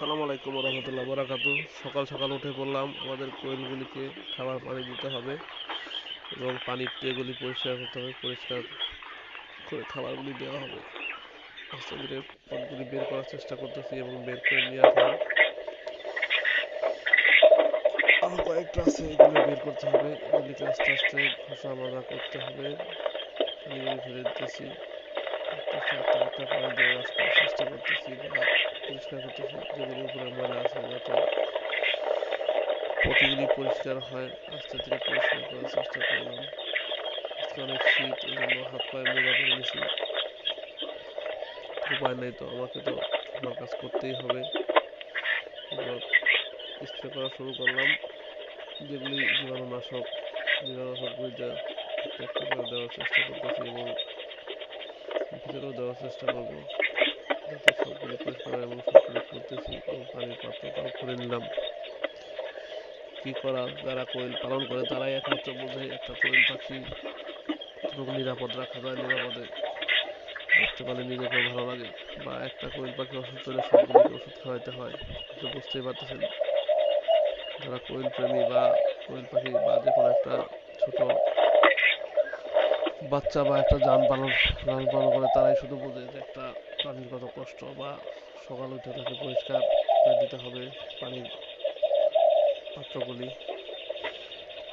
আসসালামু আলাইকুম রহমতুল্লাহ বরাকাতু সকাল সকাল উঠে পড়লাম, আমাদের কোয়েলগুলিকে খাবার পানি দিতে হবে এবং পানির ট্রেগুলি পরিষ্কার করতে হবে, পরিষ্কার করে খাবারগুলি দেওয়া হবে। আস্তে ধীরে পটগুলি বের করার চেষ্টা করতেছি এবং বের করে নিয়ে আসলাম আরও কয়েকটা আছে, এগুলো বের করতে হবে। এগুলিকে আস্তে আস্তে ঘষা মাজা করতে হবে। ফেলে দিতেছি। উপায় নেই তো আমাকে তো আমার কাজ করতেই হবে। স্প্রে করা শুরু করলাম যেগুলি জীবাণুনাশক জীবাণুনাশকগুলি একটা দেওয়ার চেষ্টা করতেছি এবং ভিতরেও দেওয়ার চেষ্টা করব। যাতে সবগুলি পরিষ্কার এবং সবগুলি খুলতেছি এবং পানির পাত্রটাও খুলে নিলাম। কি করা, যারা কোয়েল পালন করে তারাই একমাত্র বোঝে একটা কোয়েল পাখি নিরাপদ রাখা যায় নিরাপদে। রাখতে পারলে নিজেকেও ভালো লাগে বা একটা কোয়েল পাখি অসুস্থ হলে সবগুলিকে ওষুধ খাওয়াইতে হয়। তো বুঝতেই পারতেছেন। যারা কোয়েল প্রেমী বা কোয়েল পাখি বা যে কোনো একটা ছোট বাচ্চা বা একটা যান পালন লালন পালন করে, তারাই শুধু বোঝে যে একটা প্রাণীর কত কষ্ট বা সকাল উঠে তাকে পরিষ্কার করে দিতে হবে পানির পাত্রগুলি।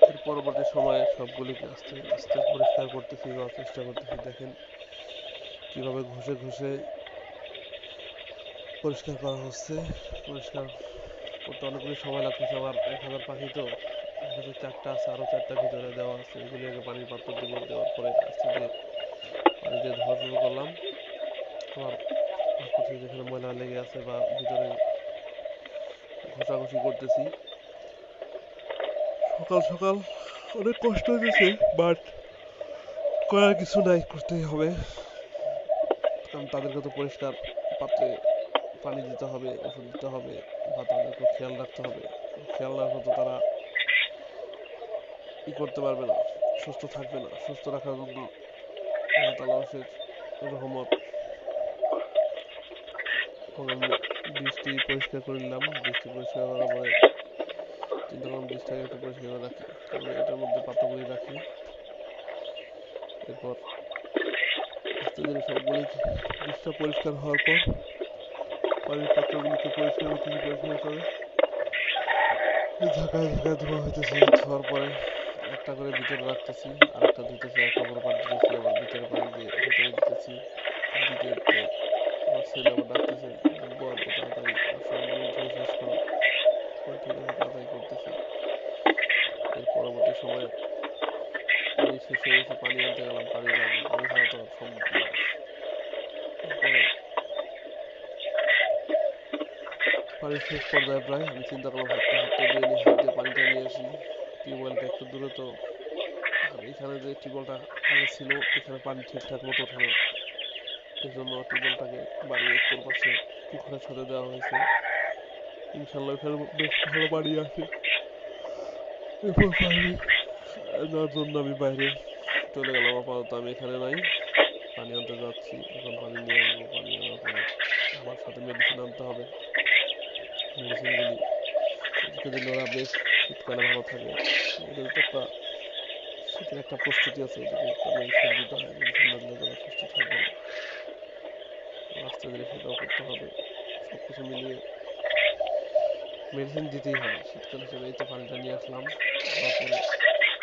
এর পরবর্তী সময়ে সবগুলিকে আস্তে আস্তে পরিষ্কার করতেছি বা চেষ্টা করতেছি। দেখেন কীভাবে ঘষে ঘষে পরিষ্কার করা হচ্ছে। পরিষ্কার করতে অনেকগুলি সময় লাগতেছে। আবার এক হাজার পাখি তো এখানে চারটা আছে আরও চারটা ভিতরে দেওয়া আছে। এগুলি আগে পানির পাত্র দিব, দেওয়ার পরে আস্তে ধীরে পানি দিয়ে ধোয়া শুরু করলাম। আবার করছি যেখানে ময়লা লেগে আছে বা ভিতরে ঘষাঘষি করতেছি। সকাল সকাল অনেক কষ্ট হয়েছে বাট করার কিছু নাই, করতেই হবে। কারণ তাদেরকে তো পরিষ্কার পাত্রে পানি দিতে হবে, ওষুধ দিতে হবে, বা তাদেরকে খেয়াল রাখতে হবে। খেয়াল রাখলে তো তারা ই করতে পারবে না। সুস্থ থাকবে না। সুস্থ রাখার জন্য রহমত। বৃষ্টি পরিষ্কার করে নিলাম। বৃষ্টি পরিষ্কার করার পরে চিন্তা করলাম বৃষ্টিটাকে একটু পরিষ্কার করে রাখি। তারপরে এটার মধ্যে রাখি। এরপর সবগুলি পরিষ্কার হওয়ার পর পানির পাত্রগুলিকে পরিষ্কার করতেছি পরিষ্কার করে ঝাঁকায় ধোয়া হইতেছে ধোয়ার পরে একটা করে ভিতরে রাখতেছি আর একটা ধুতেছি একটা বড় পানি দিতেছি আবার ভিতরে পানি দিয়ে ভিতরে দিতেছি। দিতে দিতে আমার ছেলে আবার ডাকতেছে আব্বু আব্বু তাড়াতাড়ি আমি ধুয়ে শেষ করো। ঠিক আছে, তাড়াতাড়ি করতেছি। এর পরবর্তী সময়ে পানি শেষ হয়ে গেছে, পানি আনতে গেলাম, পানি লাগবে, পানি ছাড়া তো আর সম্ভব না। এরপরে পানি শেষ পর্যায়ে প্রায় আমি চিন্তা করলাম হাতটা হাতটা দিয়ে নিই হাত দিয়ে পানিটা নিয়ে আসি। টিউবওয়েলটা একটু দূরে তো এখানে যে টিউবওয়েলটা আগে ছিল, এখানে পানি ঠিকঠাক মতো ওঠে না। এই জন্য টিউবওয়েলটাকে বাড়িয়ে একটু পাশে পুকুরের সাথে দেওয়া হয়েছে। ইনশাল্লাহ এখানে বেশ ভালো পানি আসে এরপর পানি নেওয়ার জন্য আমি বাইরে চলে গেলাম। আপাতত আমি এখানে নাই। পানি আনতে যাচ্ছি। এখন পানি নিয়ে আসব, পানি আনার পরে আমার সাথে মেডিসিন আনতে হবে। মেডিসিনগুলি ওরা বেশ শীতকালে ভালো থাকে একটা শীতের একটা প্রস্তুতি আছে হয় সুস্থ থাকবে আস্তে সেটাও করতে হবে। সব কিছু মিলিয়ে মেডিসিন দিতেই হবে। শীতকাল হিসেবে এই তো পানিটা নিয়ে আসলাম। তারপরে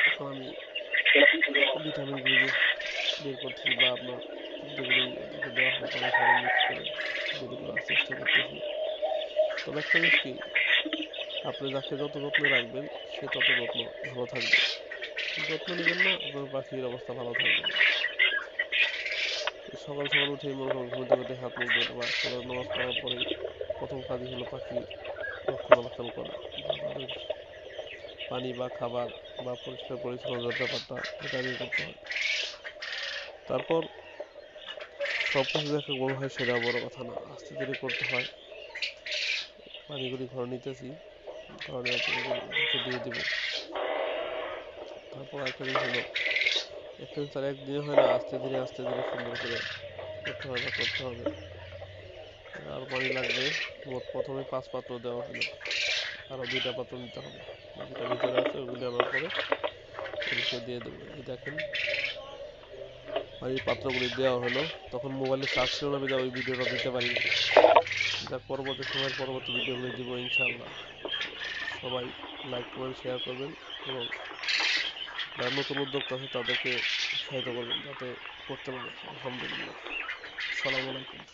এখন আমি ভিটামিনগুলি বের করছি বা আপনার যেগুলি দেওয়া করে রেডি চেষ্টা করতেছি। তবে একটা জিনিস কি আপনি যাকে যত যত্নে রাখবেন, সে তত যত্ন ভালো থাকবে। যত্ন নেবেন না, আপনার পাখির অবস্থা ভালো থাকবে সকাল সকাল উঠে মনে করেন ঘুমতে ঘুমতে হাত মুখ ধোয়া বা সকাল নামাজ পড়ার পরে প্রথম কাজই হলো পাখি রক্ষণাবেক্ষণ করা। পানি বা খাবার বা পরিষ্কার পরিচ্ছন্নতার ব্যাপারটা এটা আগে করতে হয়। তারপর সব কিছু দেখা বড় হয় সেটা বড় কথা না। আস্তে ধীরে করতে হয়। পানিগুলি ঘরে নিতেছি। পরে তারপর একটা হলো হয় না, আস্তে ধীরে আস্তে ধীরে সুন্দর করে করতে হবে করতে হবে। আর পানি লাগবে, মোট প্রথমে পাঁচ পাত্র দেওয়া হলো। আরও দুইটা পাত্র নিতে হবে। বাকিটা ভিতরে আছে, ওগুলি আনার পরে দিয়ে দেবো। দেখেন পানির পাত্রগুলি দেওয়া হলো। তখন মোবাইলে ছিল না বিধা ওই ভিডিওটা দিতে পারিনি। যা পরবর্তী সময়ের পরবর্তী ভিডিওগুলি দিব ইনশাআল্লাহ। সবাই লাইক করবেন শেয়ার করবেন এবং যারা নতুন উদ্যোক্তা আছে তাদেরকে উৎসাহিত করবেন যাতে করতে পারে। আলহামদুলিল্লাহ। সালাম আলাইকুম।